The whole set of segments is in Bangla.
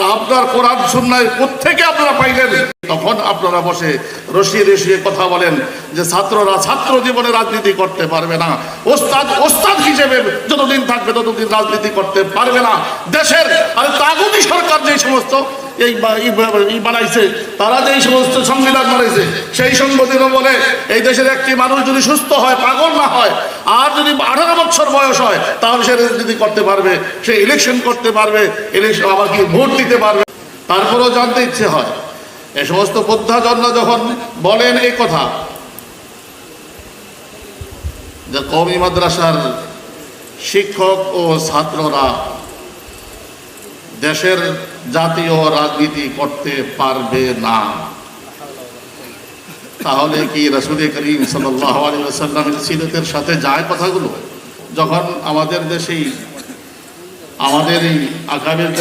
আর আপনার কোরআন শুননায় কোথেকে আপনারা পাইলেন? তখন আপনারা বসে রসিয়ে রসিয়ে কথা বলেন যে ছাত্ররা ছাত্র জীবনে রাজনীতি করতে পারবে না। ওস্তাদ ওস্তাদ হিসেবে যতদিন থাকবে ততদিন রাজনীতি করতে পারবে না। দেশের আর তাগুতি সরকার যে সমস্ত এই বানাইছে, তারা যে সমস্ত সংবিধান বানাইছে, সেই সংবিধানও বলে এই দেশের একটি মানুষ যদি সুস্থ হয়, পাগল না হয়, আর যদি আঠারো বছর বয়স হয়, তাহলে সে রাজনীতি করতে পারবে, সে ইলেকশন করতে পারবে ইলেকশন আবার কি ভোট দিতে পারবে? তারপরেও জানতে ইচ্ছে হয়। এ সমস্ত বোদ্ধাজনরা যখন বলেন এই কথা, যে কমি মাদ্রাসার শিক্ষক ও ছাত্ররা দেশের জাতীয় রাজনীতি করতে পারবে না। তাহলে কি রসুল করিম সাল্লামের সিরতের সাথে যায় কথাগুলো? যখন আমাদের দেশেই আমাদের এই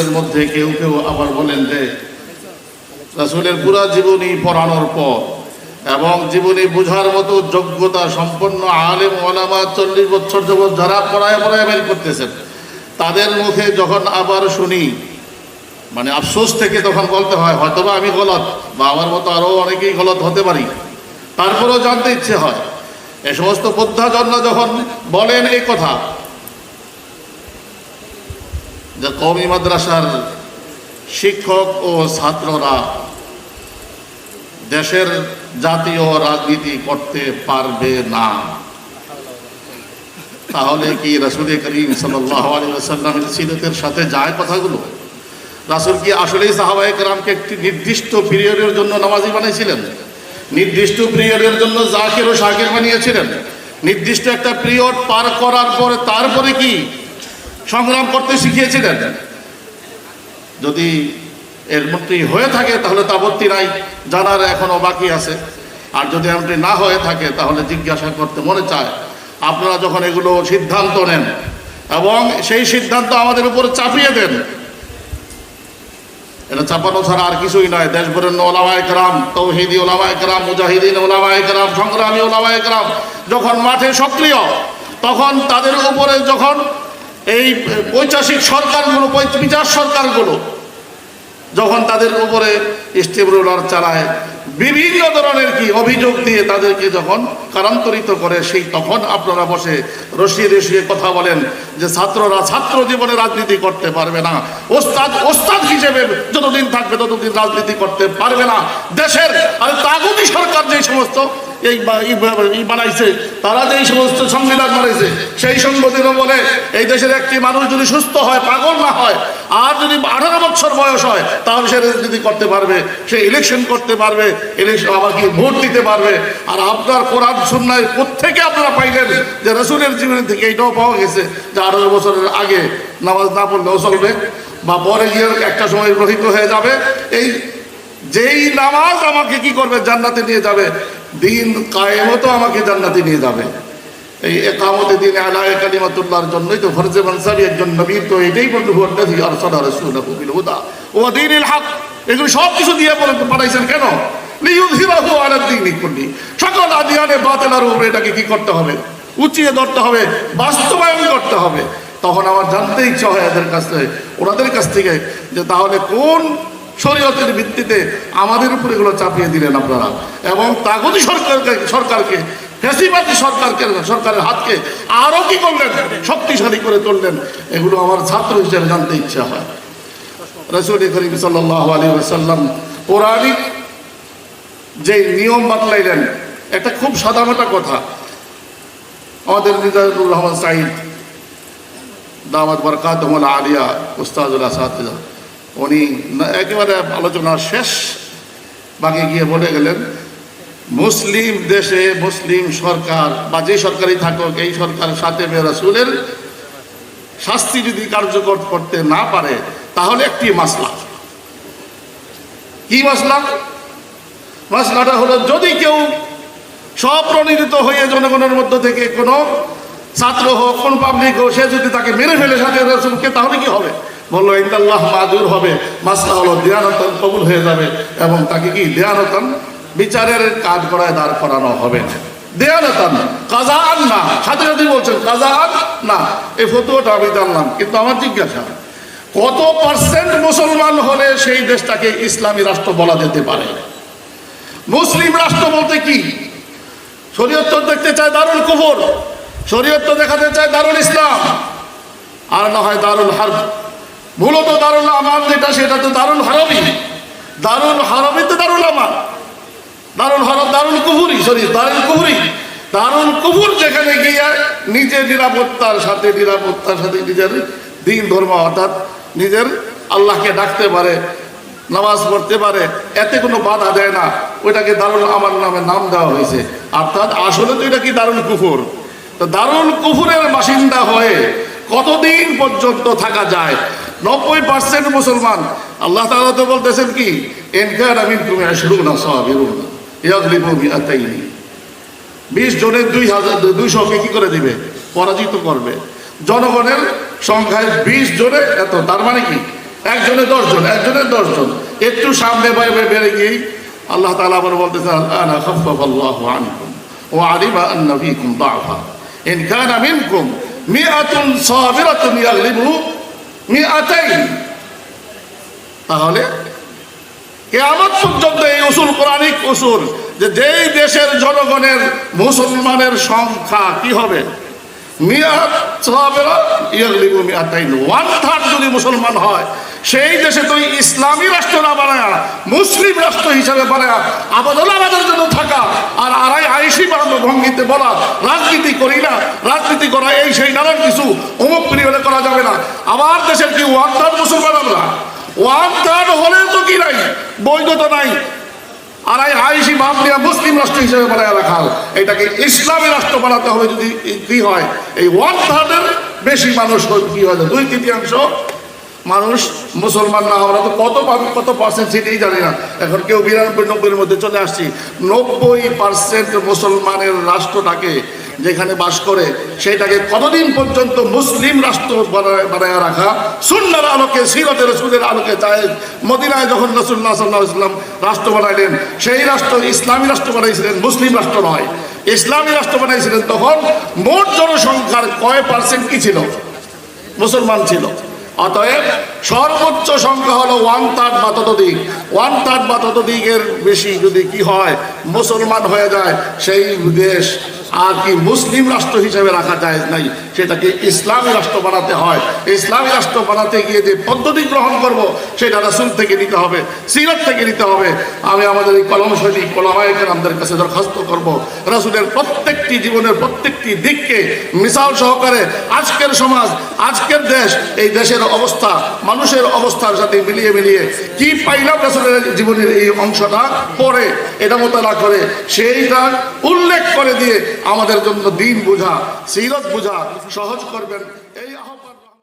মধ্যে কেউ কেউ আবার বলেন যে রাসুলের পুরা জীবনী পড়ানোর পর এবং জীবনী বোঝার মতো যোগ্যতা সম্পন্ন আলেম ওলামা চল্লিশ বছর যাবৎ যারা পড়ায় পড়ায় বের করতেছেন, তাদের মুখে যখন আবার শুনি মানে আফসোস থেকে তখন বলতে হয়, হয়তোবা আমি গলত বা আমার মতো আরও অনেকেই গলত হতে পারি। তারপরেও জানতে ইচ্ছে হয়। এ সমস্ত বোদ্ধাজনরা যখন বলেন এই কথা, যে কমি মাদ্রাসার শিক্ষক ও ছাত্ররা দেশের জাতীয় রাজনীতি করতে পারবে না। তাহলে কি রসুল করিম সাল্লামের সিরতের সাথে যায় কথাগুলো? রাসুল কি আসলেই সাহাবাহিক রামকে একটি নির্দিষ্ট পিরিয়ডের জন্য নামাজি বানিয়েছিলেন? নির্দিষ্ট পিরিয়ডের জন্য জাকির ও শাকির বানিয়েছিলেন? নির্দিষ্ট একটা পিরিয়ড পার করার পরে তারপরে কি সংগ্রাম করতে শিখিয়েছিলেন? যদি এর মধ্যে হয়ে থাকে, তাহলে তাপত্তি নাই। জানার এখনও বাকি আছে। আর যদি এমনটি না হয়ে থাকে, তাহলে জিজ্ঞাসা করতে মনে চায়। আপনারা যখন এগুলো সিদ্ধান্ত নেন এবং সেই সিদ্ধান্ত আমাদের উপর চাপিয়ে দেন, এটা চাপানো ছাড়া আর কিছুই নয় দেশভরের ওলামায় গ্রাম তৌহিদি ওলামায় গ্রাম মুজাহিদিন ওলামায় গ্রাম সংগ্রামী ওলামায় গ্রাম যখন মাঠে সক্রিয়, তখন তাদের উপরে যখন এই পৈচাসিক সরকারগুলো বিচার সরকারগুলো যখন তাদের উপরে স্টেপ রোলার চালায়, বিভিন্ন ধরনের কি অভিযোগ দিয়ে তাদেরকে যখন কারান্তরিত করে, সেই তখন আপনারা বসে রসিয়ে রসিয়ে কথা বলেন যে ছাত্ররা ছাত্র জীবনে রাজনীতি করতে পারবে না। ওস্তাদ ওস্তাদ হিসেবে যতদিন থাকবে ততদিন রাজনীতি করতে পারবে না। দেশের আর তাগুতি সরকার যে সমস্ত এই বানাইছে। তারা যে সমস্ত সংবিধান বানাইছে, সেই সংবিধানও বলে, এই দেশের একটি মানুষ যদি সুস্থ হয়, পাগল না হয়, আর যদি আঠারো বছর বয়স হয়, তাহলে সে রাজনীতি করতে পারবে, সে ইলেকশন করতে পারবে ইলেকশন আবার কি ভোট দিতে পারবে। আর আপনার কোরআন সুন্নায় কোথেকে আপনারা পাইলেন যে রসুলের জীবন থেকে এইটাও পাওয়া গেছে, যে আঠারো বছরের আগে নামাজ না পড়লেও চলবে, বা পরে গিয়ে একটা সময় গ্রহিত হয়ে যাবে। এই যেই নামাজ আমাকে কি করবে, জান্নাতে নিয়ে যাবে দিন কায়েমতো আমাকে জান্নাতে নিয়ে যাবে। এই একামতে দিন আলায় কালিমাতুল্লাহর জন্যই তো ফরজে মানসাবি একজন নবীর তো এটাই বলতে হুয়াল্লাযী আরসালা রাসূলাহু বিল হুদা ওয়া দীনিল হক। এগুলো সব কিছু দিয়ে বলে পাঠাইছেন কেন? লিইয়ুযহিরাহু আলা দীনি কুল্লি। সকল আদিয়ানে বাতিলার উপরে এটাকে কি করতে হবে? উঁচিয়ে ধরতে হবে, বাস্তবায়ন করতে হবে। তখন আমার জানতে ইচ্ছা হয় এদের কাছ থেকে, ওনাদের কাছ থেকে যে তাহলে কোন শরীয়তের ভিত্তিতে আমাদের উপর এগুলো চাপিয়ে দিলেন আপনারা। এবং তাগতি সরকারকে সরকারকে, ফেসিবাদী সরকারকে, সরকারের হাতকে আরও কি করলেন? শক্তিশালী করে তুললেন। এগুলো আমার ছাত্র হিসেবে জানতে ইচ্ছা হয়। রসুল করিম সাল্লাহ আলী সাল্লাম পৌরাণিক যে নিয়ম বাতলাইলেন একটা খুব সাধারণটা কথা। আমাদের মিজানুর রহমান সাহিদ দামাত বরকাত আলিয়া উস্তাজুল্লাহ সাহাতিজা উনি একেবারে আলোচনার শেষ, বাকি গিয়ে বলে গেলেন, মুসলিম দেশে মুসলিম সরকার বা যে সরকারই থাকুক, এই সরকার সাথে রসুলের শাস্তি যদি কার্যকর করতে না পারে, তাহলে একটি মাসলা। কি মাসলা? মাসলাটা হলো, যদি কেউ স্বপ্রণীত হয়ে জনগণের মধ্য থেকে কোনো ছাত্র হোক, কোন পাবলিক হোক, সে যদি তাকে মেরে ফেলে সাথে রসুলকে, তাহলে কি হবে? বলল ইন্দাল্লাহ মাজুর হবে। মাসলা হলো দেয়ানতন কবুল হয়ে যাবে এবং তাকে কি দেয়ানতন? বিচারের কাজ করায় দাঁড় করানো হবে। দেয়ানতন কাজান না। সাথে সাথে বলছেন কাজান না। এই ফতুয়াটা আমি জানলাম, কিন্তু আমার জিজ্ঞাসা, কত পার্সেন্ট মুসলমান হলে সেই দেশটাকে ইসলামী রাষ্ট্র বলা যেতে পারে? মুসলিম রাষ্ট্র বলতে কি? শরীয়ত দেখতে চায় দারুল কুফর, শরীয়ত দেখাতে চায় দারুল ইসলাম, আর না হয় দারুল হারব। মূলত দারুল আমার যেটা, সেটা তো দারুল হারবি দারুল হারবি তো দারুল আমার দারুল হরব দারুল কুহুরি সরি, দারুল কুহুরি দারুল কুহুর যেখানে গিয়ে নিজের নিরাপত্তার সাথে নিরাপত্তার সাথে নিজের দিন, ধর্ম, অর্থাৎ নিজের আল্লাহকে ডাকতে পারে, নামাজ পড়তে পারে, এতে কোনো বাধা দেয় না। ওইটাকে দারুল আমার নামে নাম দেওয়া হয়েছে। অর্থাৎ আসলে তো এটা কি দারুল কুফুর? তো দারুল কুফুরের বাসিন্দা হয়ে কতদিন পর্যন্ত থাকা যায়? নব্বই পার্সেন্ট মুসলমান। আল্লাহ তাআলা তো বলতেছেন কি এনকার আমি তুমি শুরু না বিআতাইনি বিশ জনের দুই হাজার দুইশোকে কি করে দিবে? পরাজিত করবে। জনগণের সংখ্যায় বিশ জনে এত, তার মানে কি? একজনে দশজন একজনের দশজন একটু সামনে বাইরে বেড়ে গিয়েই আল্লাহ তাআলা আবার বলতেছেন, আনা খাফফাফ আল্লাহু আনকুম ওয়া আলিমা আন্না মিআতাইন তাহলে আমার পর্যন্ত এই উসুল কোরআনিক উসুল যে যেই দেশের জনগণের মুসলমানের সংখ্যা কি হবে? মিয়াত সাহাবেরা ইয়াগলিবু মিয়াতাইন ওয়ান থার্ড যদি মুসলমান হয় সেই দেশে তো ইসলামী রাষ্ট্র না বানায়, মুসলিম রাষ্ট্র হিসাবে বানায়, আবাদল আমাদের জন্য থাকা, আর আড়াই আইসি ভঙ্গিতে বলা, রাজনীতি করি না, রাজনীতি করা এই সেই নানান কিছু অমুক পিরিয়ডে করা যাবে না। আবার দেশের কি থার্ড মুসলমান আমরা? থার্ড হলে তো কি নাই? বৈধতা নাই। আর এই আইসি বাবলিয়া মুসলিম রাষ্ট্র হিসেবে বানায় রাখা এটাকে ইসলামী রাষ্ট্র বানাতে হবে যদি কি হয়। এই ওয়ান থার্ডের বেশি মানুষ কি হয় দুই তৃতীয়াংশ মানুষ মুসলমান না আমরা তো কত কত পার্সেন্ট সেটাই জানি না। এখন কেউ বিরানব্বই, নব্বইয়ের মধ্যে চলে আসছি। নব্বই পার্সেন্ট মুসলমানের রাষ্ট্রটাকে যেখানে বাস করে, সেটাকে কতদিন পর্যন্ত মুসলিম রাষ্ট্র বানায় রাখা? সুন্নার আলোকে, সিরতের রসুলের আলোকে চায়। মদিনায় যখন রসুল্লাহ সাল্লাহ ইসলাম রাষ্ট্র বানাইলেন, সেই রাষ্ট্র ইসলামী রাষ্ট্র বানাইছিলেন, মুসলিম রাষ্ট্র নয়। ইসলামী রাষ্ট্র বানাইছিলেন তখন মোট জনসংখ্যার কয় পার্সেন্ট কি ছিল? মুসলমান ছিল। অতএব সর্বোচ্চ সংখ্যা হলো ওয়ান থার্ড বা ততোধিক। ওয়ান থার্ড বা ততোধিকের বেশি যদি কি হয়, মুসলমান হয়ে যায়, সেই দেশ আর কি মুসলিম রাষ্ট্র হিসেবে রাখা যায় নাই, সেটাকে ইসলামী রাষ্ট্র বানাতে হয়। ইসলামী রাষ্ট্র বানাতে গিয়ে যে পদ্ধতি গ্রহণ করব, সেটা রাসুল থেকে নিতে হবে, সিরত থেকে নিতে হবে। আমি আমাদের এই কলম শৈলী কলামায়কের আমাদের কাছে দরখাস্ত করব। রাসুলের প্রত্যেকটি জীবনের প্রত্যেকটি দিককে মিসাল সহকারে আজকের সমাজ, আজকের দেশ, এই দেশের অবস্থা, মানুষের অবস্থার সাথে মিলিয়ে মিলিয়ে কি পাইলাম রাসুলের জীবনের এই অংশটা? পরে এটা মোতালা করে সেইটা উল্লেখ করে দিয়ে আমাদের জন্য দিন বোঝা, সিরত বোঝা সহজ করবেন। এই